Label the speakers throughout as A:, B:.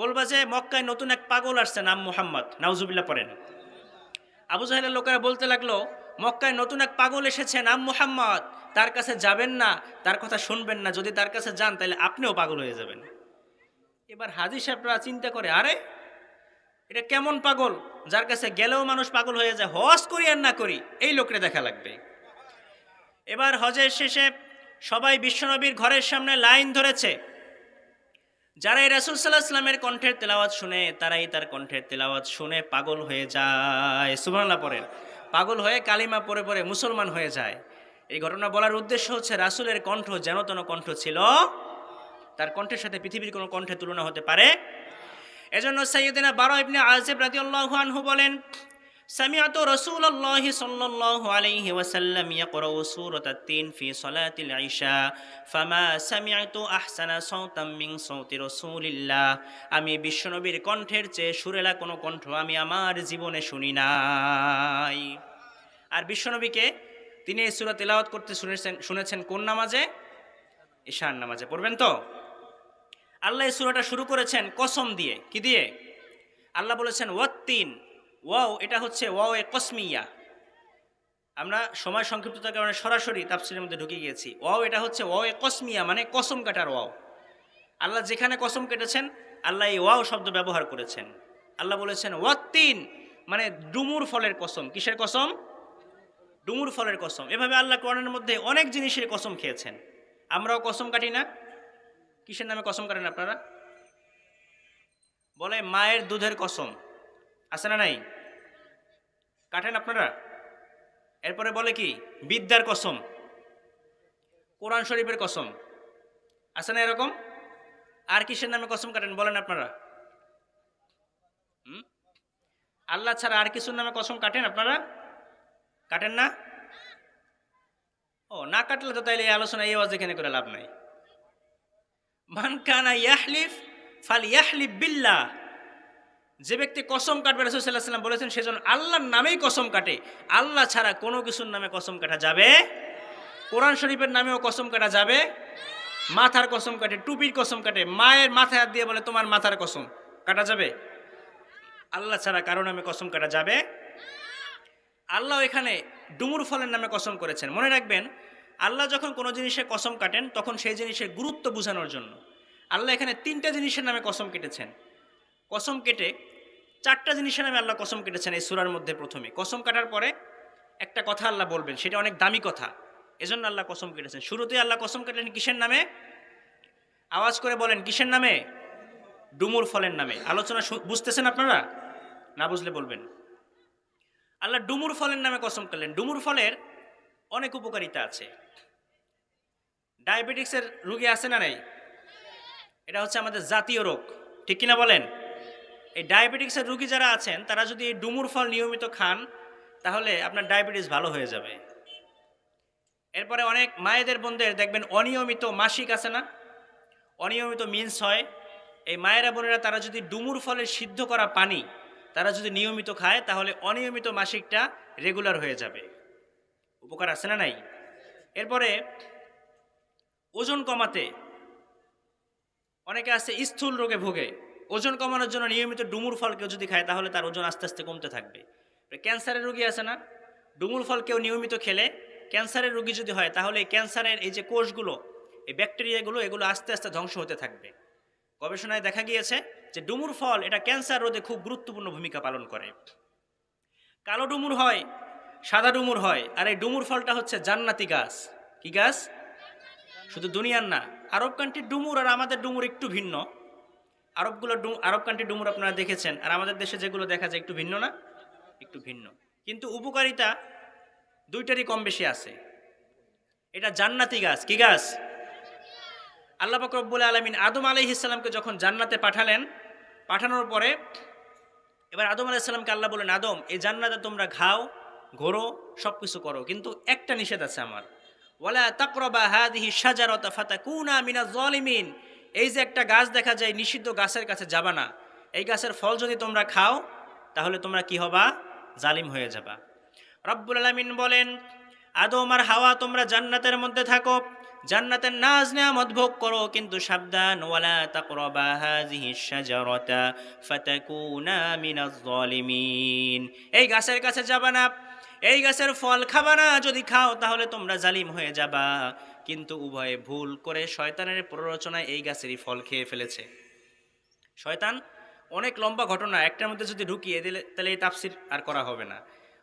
A: বলবা যে মক্কায় নতুন এক পাগল আসছে, নাম মোহাম্মদ। নাউজুবিল্লাহ পড়েন। আবু জাহেলের লোকেরা বলতে লাগল, মক্কায় নতুন এক পাগল এসেছে, নাম মুহাম্মদ। তার কাছে যাবেন না, তার কথা শুনবেন না। যদি তার কাছে যান, তাহলে আপনিও পাগল হয়ে যাবেন। এবার হাজি সাহেবরা চিন্তা করে, আরে, এটা কেমন পাগল? যার কাছে গেলেও মানুষ পাগল হয়ে যায়, হজ করি আর না করি, এই লোকরে দেখা লাগবে। এবার হজের শেষে সবাই বিশ্বনবীর ঘরের সামনে লাইন ধরেছে। যারা এই রাসুল সাল্লাহ ইসলামের কণ্ঠের তেলাওয়াত শুনে, তারাই তার কণ্ঠের তেলাওয়াত শুনে পাগল হয়ে যায়। সুবহানাল্লাহ পড়েন। পাগল হয়ে কালিমা পরে পরে মুসলমান হয়ে যায়। এই ঘটনা বলার উদ্দেশ্য হচ্ছে রাসুলের কণ্ঠ যেন তেন কণ্ঠ ছিল, তার কণ্ঠের সাথে পৃথিবীর কোনো কণ্ঠের তুলনা হতে পারে। এজন্য সৈয়দিনা বারো ইবনে আজিব রাদিয়াল্লাহু আনহু বলেন سمعت رسول الله صلى الله عليه وسلم يقرأ سورة التين في صلاة العشاء فما سمعت أحسن صوتا من صوت رسول الله আমি বিশ্বনবীর কণ্ঠের চেয়ে সুরেলা কোনো কণ্ঠ আমি আমার জীবনে শুনি নাই আর বিশ্বনবীকে তিনি এই সুরা তেলাওয়াত করতে শুনেছেন শুনেছেন কোন নামাজে ঈশান নামাজে পড়বেন তো আল্লাহ এই সুরাটা শুরু করেছেন কসম দিয়ে কি দিয়ে আল্লাহ বলেছেন ওয়াত্তিন ওয়াও, এটা হচ্ছে ওয়াও এ কসমিয়া। আমরা সময় সংক্ষিপ্ততার কারণে সরাসরি তাফসিরের মধ্যে ঢুকে গিয়েছি। ওয়াও, এটা হচ্ছে ওয়াও এ কসমিয়া মানে কসম কাটার ওয়াও। আল্লাহ যেখানে কসম কেটেছেন, আল্লাহ এই ওয়াও শব্দ ব্যবহার করেছেন। আল্লাহ বলেছেন, ওয়াত্তিন মানে ডুমুর ফলের কসম। কিসের কসম? ডুমুর ফলের কসম। এভাবে আল্লাহ কোরআনের মধ্যে অনেক জিনিসের কসম খেয়েছেন। আমরাও কসম কাটি না? কিসের নামে কসম কাটেন আপনারা? বলে মায়ের দুধের কসম। আছে না নাই? কাটেন আপনারা। এরপরে বলে কি? বিদ্যার কসম। কোরআন শরীফের কসম। আছে না এরকম? আর কিসের নামে কসম কাটেন বলেন আপনারা? আল্লাহ ছাড়া আর কিছুর নামে কসম কাটেন আপনারা? কাটেন না? ও, না কাটলে তো তাইলে এই আলোচনা, এই আওয়াজ এখানে করে লাভ নাই। মান কানা ইয়াহলিফ, ফাল ইয়াহলিফ বিল্লাহ। যে ব্যক্তি কসম কাটবে রসুল্লাহ সাল্লাম বলেছেন সেজন আল্লাহর নামেই কসম কাটে। আল্লাহ ছাড়া কোনো কিছুর নামে কসম কাটা যাবে? কোরআন শরীফের নামেও কসম কাটা যাবে? মাথার কসম কাটে, টুপির কসম কাটে, মায়ের মাথায় হাত দিয়ে বলে, তোমার মাথার কসম কাটা যাবে? আল্লাহ ছাড়া কারও নামে কসম কাটা যাবে? আল্লাহ এখানে ডুমুর ফলের নামে কসম করেছেন। মনে রাখবেন, আল্লাহ যখন কোনো জিনিসে কসম কাটেন, তখন সেই জিনিসের গুরুত্ব বোঝানোর জন্য। আল্লাহ এখানে তিনটা জিনিসের নামে কসম কেটেছেন। কসম কেটে চারটা জিনিসের নামে আল্লাহ কসম কেটেছেন এই সুরার মধ্যে প্রথমে। কসম কাটার পরে একটা কথা আল্লাহ বলবেন, সেটা অনেক দামি কথা। এজন্য আল্লাহ কসম কেটেছেন। শুরুতে আল্লাহ কসম কেটেন কিসের নামে? আওয়াজ করে বলেন, কিসের নামে? ডুমুর ফলের নামে। আলোচনা বুঝতেছেন আপনারা? না বুঝলে বলবেন। আল্লাহ ডুমুর ফলের নামে কসম করলেন ডুমুর ফলের অনেক উপকারিতা আছে। ডায়াবেটিক্সের রুগী আছে না নাই? এটা হচ্ছে আমাদের জাতীয় রোগ। ঠিক কিনা বলেন? এই ডায়াবেটিক্সের রুগী যারা আছেন, তারা যদি এই ডুমুর ফল নিয়মিত খান, তাহলে আপনার ডায়াবেটিস ভালো হয়ে যাবে। এরপরে অনেক মায়েদের বোনদের দেখবেন অনিয়মিত মাসিক আছে না? অনিয়মিত মিন্স হয়, এই মায়েরা বোনেরা তারা যদি ডুমুর ফলের সিদ্ধ করা পানি তারা যদি নিয়মিত খায়, তাহলে অনিয়মিত মাসিকটা রেগুলার হয়ে যাবে। উপকার আছে না নাই? এরপরে ওজন কমাতে অনেকে আছে স্থূল রোগে ভোগে। ওজন কমানোর জন্য নিয়মিত ডুমুর ফল কেউ যদি খায়, তাহলে তার ওজন আস্তে আস্তে কমতে থাকবে। ক্যান্সারের রোগী আছে না? ডুমুর ফল কেউ নিয়মিত খেলে, ক্যান্সারের রোগী যদি হয়, তাহলে ক্যান্সারের এই যে কোষগুলো, এই ব্যাকটেরিয়াগুলো, এগুলো আস্তে আস্তে ধ্বংস হতে থাকবে। গবেষণায় দেখা গিয়েছে যে ডুমুর ফল এটা ক্যান্সার রোধে খুব গুরুত্বপূর্ণ ভূমিকা পালন করে। কালো ডুমুর হয়, সাদা ডুমুর হয়, আর এই ডুমুর ফলটা হচ্ছে জান্নাতি গাছ। কি গাছ? শুধু দুনিয়ার না, আরব কান্ট্রির ডুমুর আর আমাদের ডুমুর একটু ভিন্ন। আরবগুলো ডু আরব কান্ট্রির ডুমুর আপনারা দেখেছেন। আর আমাদের দেশে যেগুলো দেখা যায় একটু ভিন্ন না? একটু ভিন্ন। কিন্তু উপকারিতা দুইটারই কম বেশি আছে। এটা জান্নাতি গাছ। কি গাছ? আল্লাহ পাক রব্বুল আলমিন আদম আলাইহিসাল্লামকে যখন জান্নাতে পাঠালেন, পাঠানোর পরে এবার আদম আলাইসাল্লামকে আল্লাহ বলেন আদম, এই জান্নাতে তোমরা ঘাও, ঘোরো সব কিছু করো। কিন্তু একটা নিষেধ আছে আমার। ওয়ালা তাকরবা হাদিহি সাজারতা ফাতাকুনা মিনা জলিমিন। এই যে একটা গাছ দেখা যায়, নিষিদ্ধ গাছের কাছে যাবা না। এই গাছের ফল যদি তোমরা খাও, তাহলে তোমরা কি হবা? জালিম হয়ে যাবা। রব্বুল আলমিন বলেন, আদম আর হাওয়া, তোমরা জান্নাতের মধ্যে থাকো। জান্নাতের নাজ নেয়ামত ভোগ করো, কিন্তু সাবধান, ওয়ালা এই গাছের কাছে যাবা না। এই গাছের ফল খাবা না, যদি খাও, তাহলে তোমরা জালিম হয়ে যাবা। কিন্তু উভয়ে ভুল করে শয়তানের প্ররোচনায় এই গাছেরই ফল খেয়ে ফেলেছে। শয়তান, অনেক লম্বা ঘটনা, একটার মধ্যে যদি ঢুকিয়ে দিলে তাহলে এই তাফসির আর করা হবে না।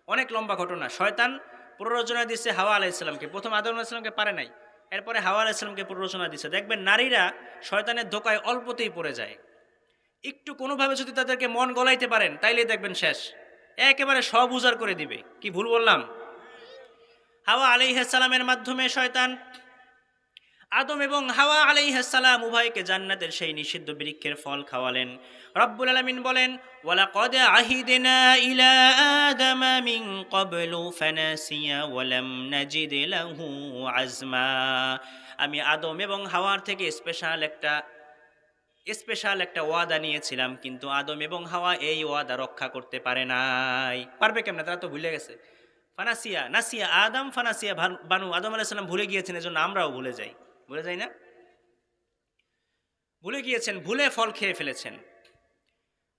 A: অনেক লম্বা ঘটনা। শয়তান প্ররোচনা দিচ্ছে হাওয়া আলাইসাল্লামকে প্রথম আদম আলাইসাল্লামকে পারে নাই। এরপরে হাওয়া আলাইসাল্লামকে প্ররোচনা দিচ্ছে দেখবেন নারীরা শয়তানের ধোকায় অল্পতেই পড়ে যায়। একটু কোনোভাবে যদি তাদেরকে মন গলাইতে পারেন তাইলেই দেখবেন শেষ। একেবারে সব উজাড় করে দিবে। কি ভুল বললাম? হাওয়া আলাইহাসালামের মাধ্যমে শয়তান আদম এবং হাওয়া আলাইহাসালাম উভয়কে জান্নাতের সেই নিষিদ্ধ বৃক্ষের ফল খাওয়ালেন। রব্বুল আলামিন বলেন, ওয়ালাকাদ আহিদনা ইলা আদামা মিন ক্বাবলু ফানাসিয়া ওয়ালাম নাজিদ লাহু আজমা। আমি আদম এবং হাওয়ার থেকে স্পেশাল একটা স্পেশাল একটা ওয়াদা নিয়েছিলাম, কিন্তু আদম এবং হাওয়া এই ওয়াদা রক্ষা করতে পারে নাই। পারবে কেমন? তারা তো ভুলে গেছে। ফানাসিয়া, নাসিয়া, আদম, ফানাসিয়া, বানু আদম আলাইসাল্লাম ভুলে গিয়েছেন, এজন্য আমরাও ভুলে যাই। ভুলে যাই না? ভুলে গিয়েছেন, ভুলে ফল খেয়ে ফেলেছেন।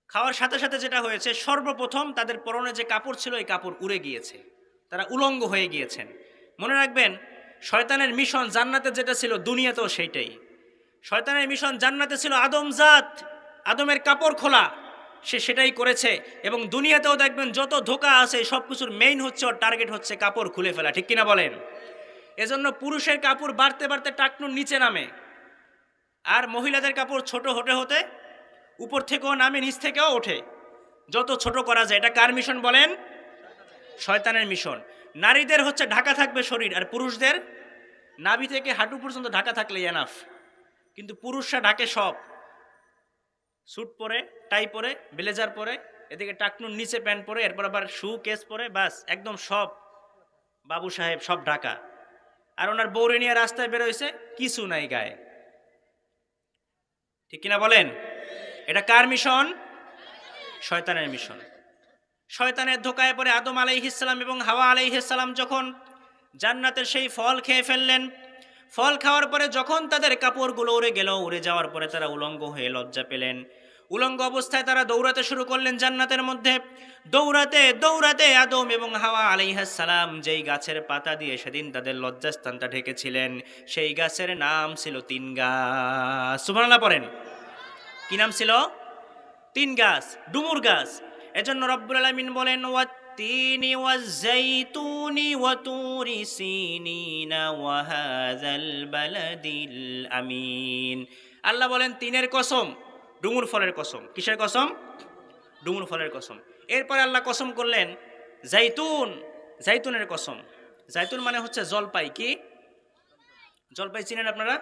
A: খাওয়ার সাথে সাথে যেটা হয়েছে, সর্বপ্রথম তাদের পরনে যে কাপড় ছিল, এই কাপড় উড়ে গিয়েছে। তারা উলঙ্গ হয়ে গিয়েছেন। মনে রাখবেন, শয়তানের মিশন জান্নাতে যেটা ছিল, দুনিয়াতেও সেইটাই। শয়তানের মিশন জান্নাতে ছিল আদম জাত, আদমের কাপড় খোলা। সে সেটাই করেছে এবং দুনিয়াতেও দেখবেন, যত ধোকা আছে সব কিছুর মেইন হচ্ছে, ওর টার্গেট হচ্ছে কাপড় খুলে ফেলা। ঠিক কিনা বলেন? এজন্য পুরুষের কাপড় বাড়তে বাড়তে টাকনুর নিচে নামে। আর মহিলাদের কাপড় ছোট হতে হতে উপর থেকেও নামে, নিচ থেকেও ওঠে। যত ছোট করা যায়, এটা কার মিশন বলেন? শয়তানের মিশন। নারীদের হচ্ছে ঢাকা থাকবে শরীর, আর পুরুষদের নাভি থেকে হাঁটু পর্যন্ত ঢাকা থাকলে এনাফ কিন্তু পুরুষরা ঢাকে সব। স্যুট পরে, টাই পরে, ব্লেজার পরে, এদিকে টাকনুর নিচে প্যান্ট পরে, এরপর আবার শু, কেস পরে, বাস, একদম সব বাবু সাহেব সব ঢাকা। আর ওনার বৌরে নিয়ে রাস্তায় বেরোইছে কিছু নাই গায়ে। ঠিক কিনা বলেন? এটা কার মিশন? শয়তানের মিশন। শয়তানের ধোকায় পরে আদম আলাইহিসাল্লাম এবং হাওয়া আলাইহিসাল্লাম যখন জান্নাতের সেই ফল খেয়ে ফেললেন, ফল খাওয়ার পরে যখন তাদের কাপড়গুলো উড়ে গেল, উড়ে যাওয়ার পরে তারা উলঙ্গ হয়ে লজ্জা পেলেন। উলঙ্গ অবস্থায় তারা দৌড়াতে শুরু করলেন জান্নাতের মধ্যে। দৌড়াতে দৌড়াতে আদম এবং হাওয়া আলাইহাসালাম যেই গাছের পাতা দিয়ে সেদিন তাদের লজ্জাস্থানটা ঢেকেছিলেন, সেই গাছের নাম ছিল তিন গাছ। সুবহানাল্লাহ পড়েন। কি নাম ছিল? তিন গাছ, ডুমুর গাছ। এজন্য রব্বুল আলামিন বলেন ওয়াজ্জাইতুনি ওয়াতুরি সিনিনা ওয়া হাযাল বালাদিল আমিন। আল্লাহ বলেন, তিনের কসম ডুমুর ফলের কসম। কিসের কসম? ডুমুর ফলের কসম। এরপরে আল্লাহ কসম করলেন, জাইতুন জাইতুনের কসম। জাইতুন মানে হচ্ছে জলপাই, কি? জলপাই চিনেন আপনারা?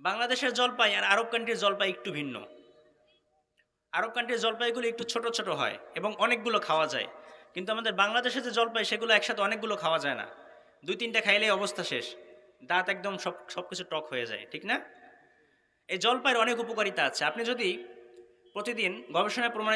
A: বাংলাদেশের জলপাই আর আরব কান্ট্রির জলপাই একটু ভিন্ন। আরব কান্ট্রির জলপাইগুলো একটু ছোট ছোট হয় এবং অনেকগুলো খাওয়া যায়। কিন্তু আমাদের বাংলাদেশে যে জলপাই, সেগুলো একসাথে অনেকগুলো খাওয়া যায় না। দুই তিনটা খাইলেই অবস্থা শেষ। দাঁত একদম সব সব কিছু টক হয়ে যায়, ঠিক না? এই জলপাইয়ের অনেক উপকারিতা আছে। আপনি যদি প্রতিদিন গবেষণায় প্রমাণিত